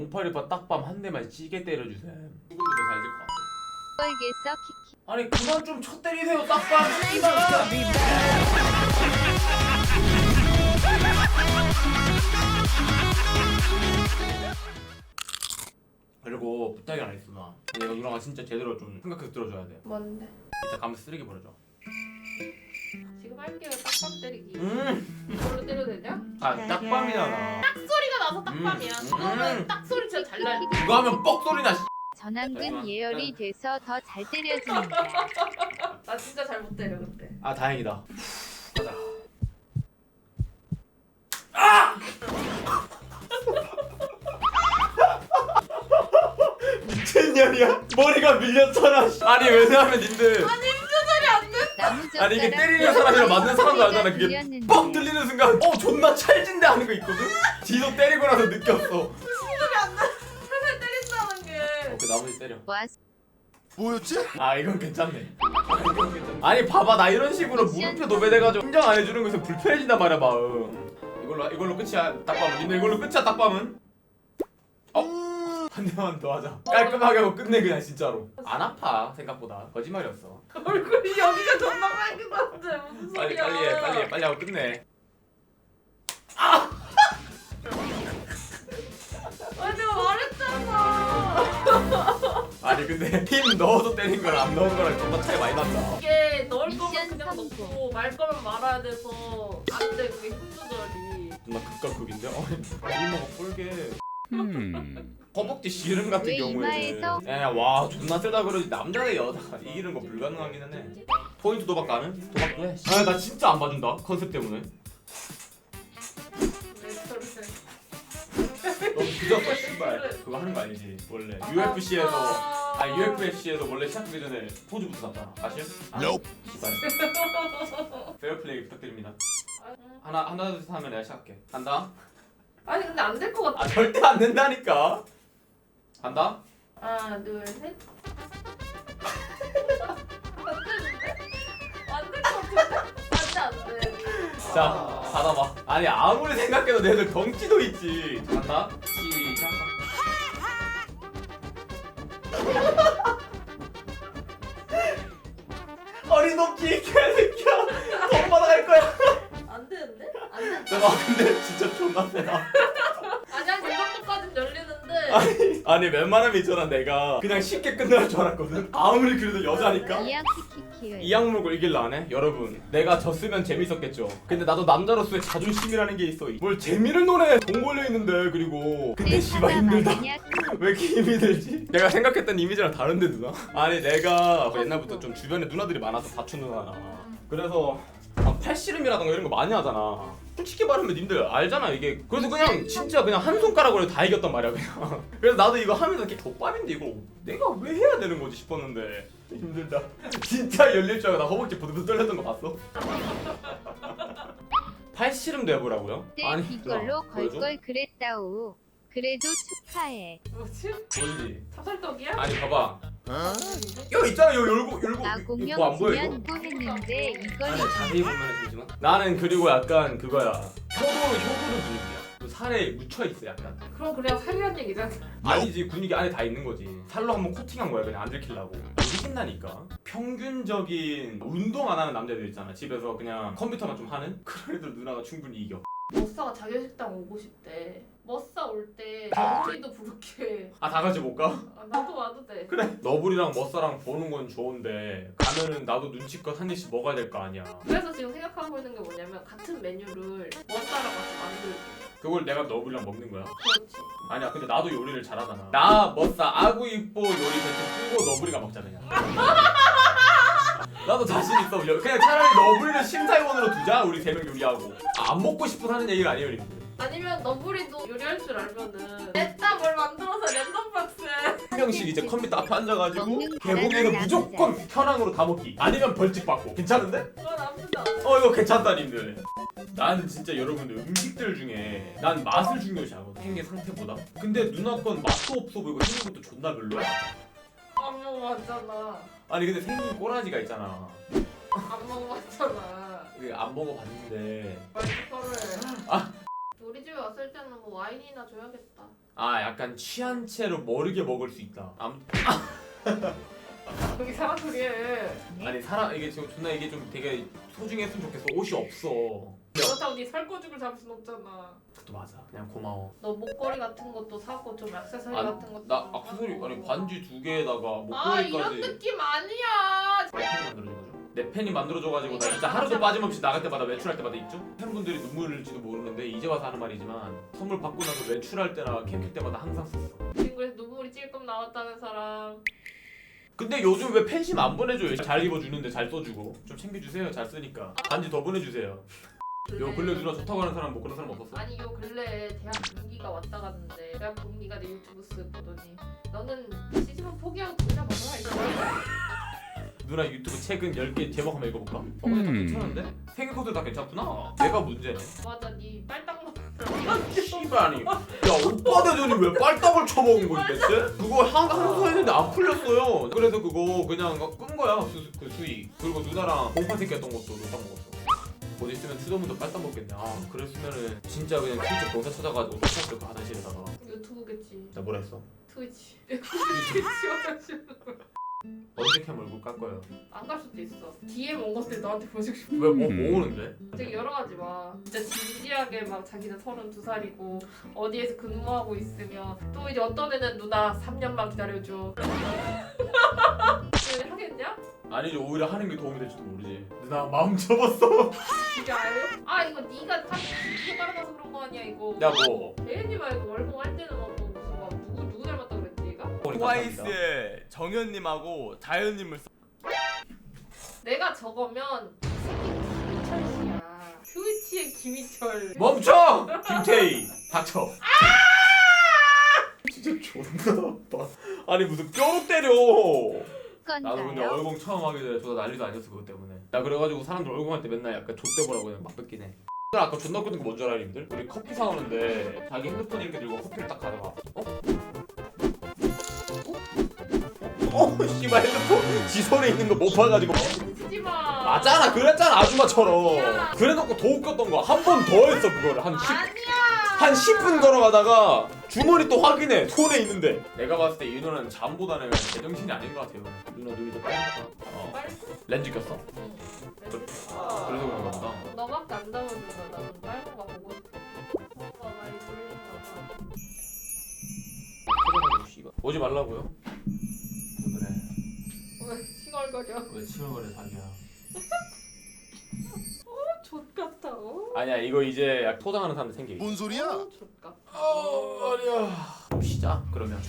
0818 딱밤 한 대만 찌게 때려주세요. 죽음도 더잘될 것 같아. 뻘겠어 키키. 아니 그만 좀 쳐 때리세요 딱밤. 씨발. 그리고 부탁이 하나 있어 나. 내가 누나가 진짜 제대로 좀 생각해서 들어줘야 돼. 뭔데? 이따 가면 쓰레기 버려줘 할게요. 딱밤 때리기. 음. 이걸로 때려도 되냐? 아 딱밤이잖아 소리가 나서 딱밤이야. 음. 그거는 음. 딱 소리 진짜 잘 날. 그거 하면 뻑 소리 나 씨. 전완근 잠깐만. 예열이 돼서 더 잘 때려집니다. 나 진짜 잘 못 때려 그때. 아 다행이다 가자 아! 미친년이야 머리가 밀렸잖아 씨. 아니 왜냐면 님들 나무젓가락 아니, 이게 때리는 사람이랑 맞는 사람도 알잖아, 그게. 뻑 들리는 순간 어 존나 찰진데 하는 거 있거든? 뒤도 때리고 나서 느꼈어 살살 때린다는 게. 어, 그 나머지 때려 와 뭐였지? 아 이건 괜찮네 아. 아니 봐봐 나 이런 식으로 물음표 노배돼가지고 인정 안 해주는 거에서 불편해진단 말이야 마음 이걸로 이걸로 끝이야 딱밤은 이걸로 끝이야 딱밤은 어? 한 대만 더 하자 깔끔하게 하고 끝내 그냥 진짜로 안 아파 생각보다 거짓말이었어 얼굴이 여기가 존나 빨개졌는데 무슨 빨리 소리야? 빨리 해 빨리 해 빨리 하고 끝내 아니 내가 말했잖아. 아니 근데 힘 넣어서 때린 거랑 안 넣은 거랑 정말 차이 많이 난다 이게 넣을 거면 미션 그냥 성공. 넣고 말 거면 말아야 돼서 안돼 그게 힘 조절이. 존나 극과 극인데? 어 이모가 뿔게 허벅지 씨름 같은 왜 경우에는 이마에서? 야와 존나 세다 그러지 남자 대 여자가 이기는 거 불가능하기는 해 포인트 도박 가는? 도박도 해. 아나 진짜 안 봐준다 컨셉 때문에. 너 늦었어 씨발 그거 하는 거 아니지? 원래 UFC에서 아. UFC에서 원래 시작하기 전에 포즈부터 잡잖아 아시요? Nope. 씨발. 페어플레이 부탁드립니다. 하나 하나 둘셋 하면 내가 시작할게. 간다 아니 근데 안 될 것 같아. 아 절대 안 된다니까 간다 하나 둘 셋. 안될 것 같은데? 안돼 안돼. 자 받아봐 아니 아무리 생각해도 내들 덩치도 있지 간다 시작 어림없지 이 개새끼야 돈 받아갈 거야. 아 근데 진짜 존나 세다. 아니야 이 정도까진 열리는데. 아니 아니 웬만하면 있잖아 내가. 그냥 쉽게 끝날 줄 알았거든. 아무리 그래도 여자니까. 이양 키키키을 이 악물고 이길라 하네? 여러분. 내가 졌으면 재밌었겠죠. 근데 나도 남자로서의 자존심이라는 게 있어. 뭘 재미를 노래 돈 걸려있는데 그리고. 근데 씨발 힘들다. 왜 이렇게 힘이 들지? 내가 생각했던 이미지랑 다른데 누나? 아니 내가 옛날부터 좀 주변에 누나들이 많아서 다춘 누나나. 그래서 막 팔씨름이라던가 이런 거 많이 하잖아 솔직히 말하면 님들 알잖아 이게 그래서 그냥 진짜 그냥 한 손가락으로 다 이겼단 말이야 그냥 그래서 나도 이거 하면서 이렇게 족밥인데 이거 내가 왜 해야 되는 거지 싶었는데 힘들다 진짜 열릴 줄 알고 나 허벅지 부들부들 떨렸던 거 봤어? 팔씨름도 해보라고요? 때 아니 이걸로 누나, 걸 보여줘? 걸 그랬다오. 그래도 축하해. 뭐지? 보이지? 찹쌀떡이야? 아니 봐봐 여기 있잖아 여기 열고 열고 나 이거 공룡 뭐안 보여 이거? 했는데 이걸 아니 자세히 보면 되지만 나는 그리고 약간 그거야. 효도 효도도 분위기야. 그 살에 묻혀 있어 약간. 그럼 그냥 살이란 얘기잖아. 아니지 분위기 안에 다 있는 거지. 살로 한번 코팅한 거야 그냥 안 들키려고. 못 이긴다니까. 평균적인 운동 안 하는 남자들 있잖아. 집에서 그냥 컴퓨터만 좀 하는? 그런 애들 누나가 충분히 이겨. 머싸가 자기 식당 오고 싶대. 머싸 올때 너구리도 부를게. 아 다 같이 못 가? 아, 나도 와도 돼. 그래 너블이랑 머싸랑 보는 건 좋은데 가면은 나도 눈치껏 한 입씩 먹어야 될 거 아니야 그래서 지금 생각하고 있는 게 뭐냐면 같은 메뉴를 머싸랑 같이 만들기. 그걸 내가 너블이랑 먹는 거야? 그렇지. 아니야 근데 나도 요리를 잘하잖아 나 머싸 아구 이뽀 요리 배틀 뜨고 너블이가 먹자 그냥 나도 자신 있어 그냥 차라리 너블이를 심사위원으로 두자 우리 세 명 요리하고 아, 안 먹고 싶어 하는 얘기가 아니에요 여러분들 아니면 너구리도 요리할 줄 알면은 냈다 뭘 만들어서 랜덤 박스에 한 명씩 이제 컴퓨터 앞에 앉아가지고 먹는 개봉해서 거라는 무조건. 현황으로 다 먹기 아니면 벌칙 받고 괜찮은데? 그건 아프다. 어 이거 괜찮다 님들 나는 진짜 여러분들 음식들 중에 난 맛을 중요시하거든 생긴 상태보다 근데 누나 건 맛도 없어 보이고 생긴 것도 존나 별로야 안 먹어봤잖아. 아니 근데 생긴 꼬라지가 있잖아 안 먹어봤잖아. 그게 안 먹어봤는데 말투를. 아. 왔을 때는 뭐 와인이나 줘야겠다. 아 약간 취한 채로 모르게 먹을 수 있다 아무 여기 사람 소리해. 아니 사람 이게 지금 존나 이게 좀 되게 소중했으면 좋겠어 옷이 없어 그렇다고 네 살코죽을 잡을 순 없잖아. 그것도 맞아 그냥 고마워 너 목걸이 같은 것도 사고 좀 액세서리 아, 같은 것도 나좀 악세사리 사고. 아니 반지 두 개에다가 아 이런 목걸이까지 느낌 아니야. 내 팬이 만들어줘가지고 내 팬이 만들어줘가지고 나 진짜 하루도 빠짐없이 나갈 때마다 외출할 때마다 있죠? 팬분들이 눈물 흘릴지도 모르는데 이제 와서 하는 말이지만 선물 받고 나서 외출할 때나 캠킬 때마다 항상 썼어 친구에서 눈물이 찔끔 나왔다는 사람. 근데 요즘 왜 팬심 안 보내줘요? 잘 입어주는데 잘 써주고 좀 챙겨주세요 잘 쓰니까 반지 더 보내주세요 요 근래 누나 좋다고 하는 사람 뭐 그런 사람 없었어? 아니 요 근래에 대학 동기가 왔다 갔는데 대학 동기가 내 유튜브 쓱 보더니 너는 시즌 포기하고 돌려 먹어라 이거. 누나 유튜브 최근 10개 제목 한번 읽어볼까? 어 근데 다 음. 괜찮은데? 생일 코드 다 괜찮구나 내가 문제네 맞아 니 빨딱 먹. 씨발 아니 야 오빠 되더니 왜 빨딱을 쳐먹은 거지 대체? 그거 한, 한수 했는데 안 풀렸어요 그래서 그거 그냥 끈 거야 수, 그 수익 그리고 누나랑 공파 새끼였던 것도 누가 먹었어 곧 있으면 투더문도 빨딱 먹겠네 아 그랬으면은 진짜 그냥 트위치 본사 찾아가지고 똑같을 거 화장실에다가 유튜브겠지. 나 뭐라 했어? 트위치. 트위치 화장실. 언제 캠 얼굴 깔 거예요? 안 갈 수도 있어. DM 온 것들 너한테 보여주고 싶어. 왜뭐 음. 모으는데? 되게 여러 가지 봐. 진짜 진지하게 막 자기는 32살이고 어디에서 근무하고 있으면 또 이제 어떤 애는 누나 3년만 기다려줘. 왜 하겠냐? 아니지 오히려 하는 게 도움이 될지도 모르지 누나 마음 접었어 이게 알려? 아 이거 네가 참 해바라서 그런 거 아니야 이거. 야 뭐? 대현이 말고 월봉 할 때는 막 트와이스의 정현님하고 다현님을 써- 내가 저거면 김희철 씨야. 트위치의 김희철. 멈춰! 김태희 닥쳐 진짜 존나 아파 아니 무슨 뼈로 때려 나도 근데 건가요? 얼공 처음 하게 돼 존나 난리도 아니었어 그것 때문에 나 그래가지고 사람들 얼공할 때 맨날 약간 좆대보라고 그냥 막 뺏긴 해 아까 존나 웃겼던 거 뭔지 알아 님들? 우리 커피 사오는데 자기 핸드폰 이렇게 들고 커피를 딱 가져가 어? 어? 어? 씨발 핸드폰 지 손에 있는 거 못 봐가지고 치지 마. 맞잖아 그랬잖아 아줌마처럼 야. 그래놓고 더 웃겼던 거 한 번 더 했어 그거를 한 10, 아니야. 한 10분 걸어가다가 주머니 또 확인해 손에 있는데 내가 봤을 때 이 누나는 잠보다는 제정신이 아닌 것 같아요 누나 눈이 더 빨갛다 어. 빨리. 렌즈 꼈어? 응. 그래서 그런가 보다 너밖에 안 담아준 거야. 나는 빨간 거 보고 싶어. 오빠 많이 돌린가 봐. 찾아가지고 씨발 오지 말라고요? 왜 칭얼거려? 왜 치열거려 자기야 어, 족 같아. 어, 아니야 이거 이제 약 토당하는 사람들 생기. 뭔 소리야? 어, 좆같. 어, 아니야 쉬자 그러면